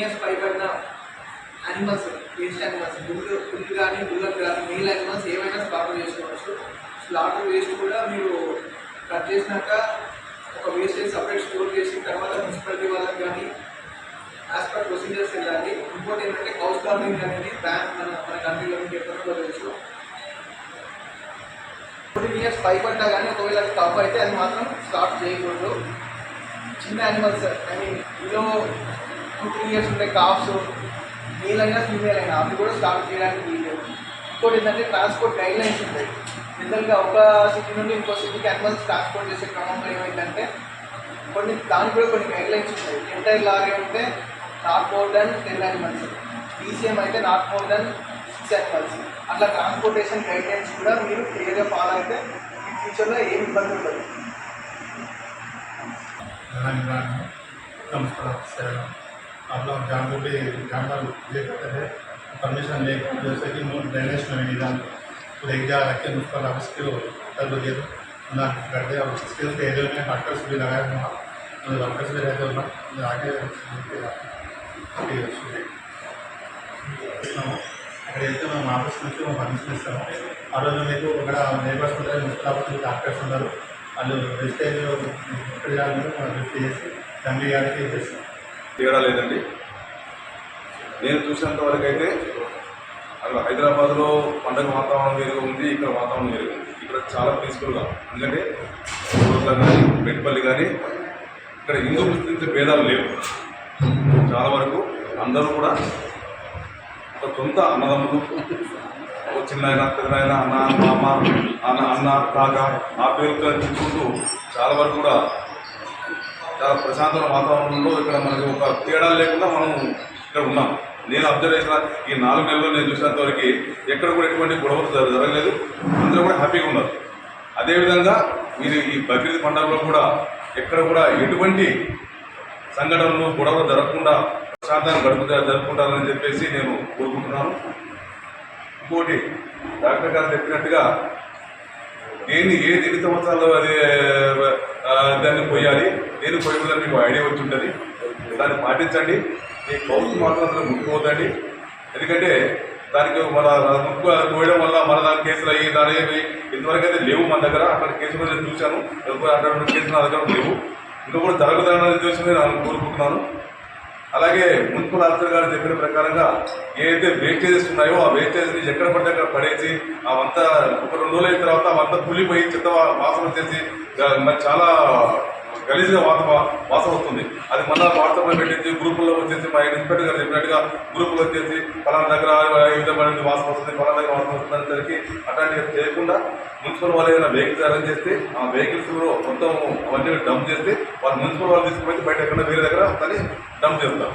Years పైబడిన animals waste animals గుడ్లు గుడ్లు కానీ గుడ్లకు కానీ మెయిల్ అనిమల్స్ ఏమైనా స్లాటర్ చేసుకోవచ్చు. స్లాటర్ వేస్ట్ కూడా మీరు కట్ చేసినాక ఒక వేస్టేజ్ సపరేట్ స్టోర్ చేసి తర్వాత మున్సిపాలిటీ వాళ్ళకి కానీ యాజ్ పర్ ప్రొసీజర్స్ వెళ్ళాలి. ఇంకోటి ఏంటంటే హౌస్ ఫార్మింగ్ అనేది బ్యాన్ మన మన కంట్రీలో మీకు ఎప్పటికో తెలుసు. ఫోర్టీన్ ఇయర్స్ పైపడ్డా కానీ ఒకవేళ అది తప్పు అయితే అది మాత్రం స్టార్ట్ చేయకూడదు. చిన్న animals I mean below cooking చేస్తుండే కాఫ్స్ మేల్ అయినా ఫీమేల్ అయినా అవి కూడా స్టార్ట్ చేయడానికి వీలేదు ఇంకోటి ఏంటంటే ట్రాన్స్పోర్ట్ గైడ్ లైన్స్ ఉంటాయి జనరల్గా ఒక సిటీ నుండి ఇంకో సిటీకి అనిమల్స్ ట్రాన్స్పోర్ట్ చేసే క్రమంలో ఏమైందంటే కొన్ని దానికి కూడా కొన్ని గైడ్ లైన్స్ ఉంటాయి ఎంటైర్ లాగే ఉంటే not more than ten animals DCM అయితే not more than six animals అట్లా ట్రాన్స్పోర్టేషన్ గైడ్ లైన్స్ కూడా మీరు క్లియర్గా ఫాలో అయితే ఫ్యూచర్లో ఏమి ఇబ్బంది ఉండదు. నమస్కారం. ट्रांसपोर्ट ऑफिसर आप लोग जानवर भी जानवर ले करते थे परमिशन ले जैसे कि नो ड्रेनेज में निदान पूरे एक जगह रख के म्यूनसिपल ऑफिस के कर दिए तो ना करते और इसके उसके एरिया में वर्कर्स भी लगाए हुए हैं वर्कर्स भी रहते हैं आगे అక్కడ వెళ్తే మేము ఆఫీస్ నుంచి మేము పర్మిషన్ ఇస్తాము ఆ రోజు మీకు ఇక్కడ నేబర్స్ ఉంటారు మున్సిపల్ ఆఫీస్ డాక్టర్స్ ఉన్నారు వాళ్ళు వెజిటేజ్ ఎక్కడ చేయాలంటే మనం లిఫ్ట్ చేసి ఫ్యామిలీ గారికి చేస్తాం తేడా లేదండి. నేను చూసినంత వరకు అయితే అక్కడ హైదరాబాద్లో పండగ వాతావరణం వేరుగా ఉంది ఇక్కడ వాతావరణం వేరుగా ఉంది. ఇక్కడ చాలా పీస్ఫుల్గా ఎందుకంటే ఊర్లో కానీ మెట్పల్లి కానీ ఇక్కడ హిందూ ముస్లింస్ భేదాలు లేవు. చాలా వరకు అందరూ కూడా ఒక సొంత అన్నదమ్ములు. ఒక చిన్న ఆయన పెద్ద అన్న మామ అన్న అన్న కాక ఆ పేరుతో చూసుకుంటూ చాలా వరకు కూడా చాలా ప్రశాంతమైన వాతావరణంలో ఇక్కడ మనకి ఒక తేడా లేకుండా మనం ఇక్కడ ఉన్నాం. నేను అబ్జర్వ్ చేసిన ఈ నాలుగు నెలల్లో నేను చూసినంత వరకు ఎక్కడ కూడా ఎటువంటి గొడవలు జరగలేదు. అందరూ కూడా హ్యాపీగా ఉన్నారు. అదేవిధంగా మీరు ఈ బక్రీద్ పండుగలో కూడా ఎక్కడ కూడా ఎటువంటి సంఘటనలు గొడవలు జరగకుండా ప్రశాంతంగా గడుపు జరుపుకుంటారని చెప్పేసి నేను కోరుకుంటున్నాను. ఇంకోటి డాక్టర్ గారు చెప్పినట్టుగా దేన్ని ఏ ఎన్ని సంవత్సరాలు అది దాన్ని పోయాలి? నేను పోయకూడదని మీకు ఐడియా వచ్చి ఉంటుంది. దాన్ని పాటించండి. ఈ కౌసు మాత్రం అందులో ముట్టుకోవద్దండి. ఎందుకంటే దానికి మన ముక్కు పోయడం వల్ల మన దాని కేసులు అయ్యి దాని అయ్యి ఇంతవరకు అయితే లేవు మన దగ్గర. అక్కడ కేసులు నేను చూశాను. అక్కడ కేసులు నా దగ్గర లేవు. ఇంకా కూడా జరగదన్న చూసి నేను కోరుకుంటున్నాను. అలాగే మున్సిపల్ ఆఫీసర్ గారు చెప్పిన ప్రకారంగా ఏదైతే వేస్టేజెస్ ఉన్నాయో ఆ వేస్టేజ్ ఎక్కడ పడితే అక్కడ పడేసి అవంతా ఒక రెండు రోజులు అయిన తర్వాత అవంతా పులిపోయి చెత్త వాసన వచ్చేసి మరి చాలా గలీజ్గా వాత వాసన వస్తుంది. అది మళ్ళీ వాట్సాప్లో పెట్టేసి గ్రూపుల్లో వచ్చేసి మా ఇన్స్పెక్టర్ గారు చెప్పినట్టుగా గ్రూపులో వచ్చేసి ఫలానా దగ్గర ఈ విధమైన వాసన వస్తుంది ఫలానా దగ్గర వాసన వస్తుంది అనేసరికి అట్లాంటివి చేయకుండా మున్సిపల్ వాళ్ళు ఏదైనా వెహికల్స్ అరేంజ్ చేస్తే ఆ వెహికల్స్ మొత్తం అవన్నీ డంప్ చేస్తే వాళ్ళు మున్సిపల్ వాళ్ళు తీసుకుపోయి బయట ఎక్కడ వేరే దగ్గర దాన్ని డంప్ చేస్తారు.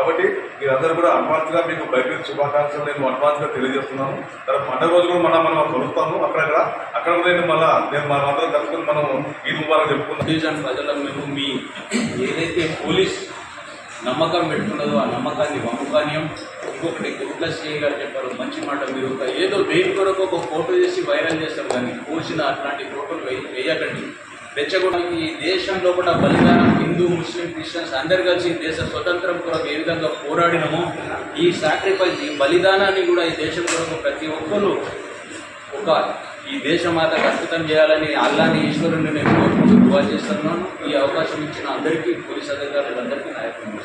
కాబట్టి మీరందరూ కూడా అడ్వాన్స్గా మీకు బైక్ శుభాకాంక్షలు నేను అడ్వాన్స్గా తెలియజేస్తున్నాను. తర్వాత పండుగ రోజు కూడా మనం మనం కలుస్తాము అక్కడక్కడ. అక్కడ నేను మళ్ళీ నేను మనం అందరం కలుసుకొని మనం ఈ ముబారక్ చెప్పుకున్నాం డివిజన్ ప్రజలకు మేము మీ ఏదైతే పోలీస్ నమ్మకం పెట్టుకున్నదో ఆ నమ్మకాన్ని వమ్ముకాన్యం ఇంకొకటి గుడ్ల సిఐ గారు చెప్పారు మంచి మాట మీరు ఏదో దేని కొరకు ఒక ఫోటో చేసి వైరల్ చేస్తారు కానీ పోసిన అట్లాంటి ఫోటోలు వేయకండి రెచ్చగొట్టడానికి ఈ దేశంలో కూడా బలిదానం హిందూ ముస్లిం క్రిస్టియన్స్ అందరు కలిసి దేశ స్వతంత్రం కొరకు ఏ విధంగా పోరాడినమో ఈ సాక్రిఫైస్ ఈ బలిదానాన్ని కూడా ఈ దేశం కొరకు ప్రతి ఒక్కరూ ఒక ఈ దేశమాతకు అద్భుతం చేయాలని అల్లాని ఈశ్వరుని నేను కోరుకుంటూ దువా చేస్తున్నాను. ఈ అవకాశం ఇచ్చిన అందరికీ పోలీస్ అధికారులందరికీ నాయకులు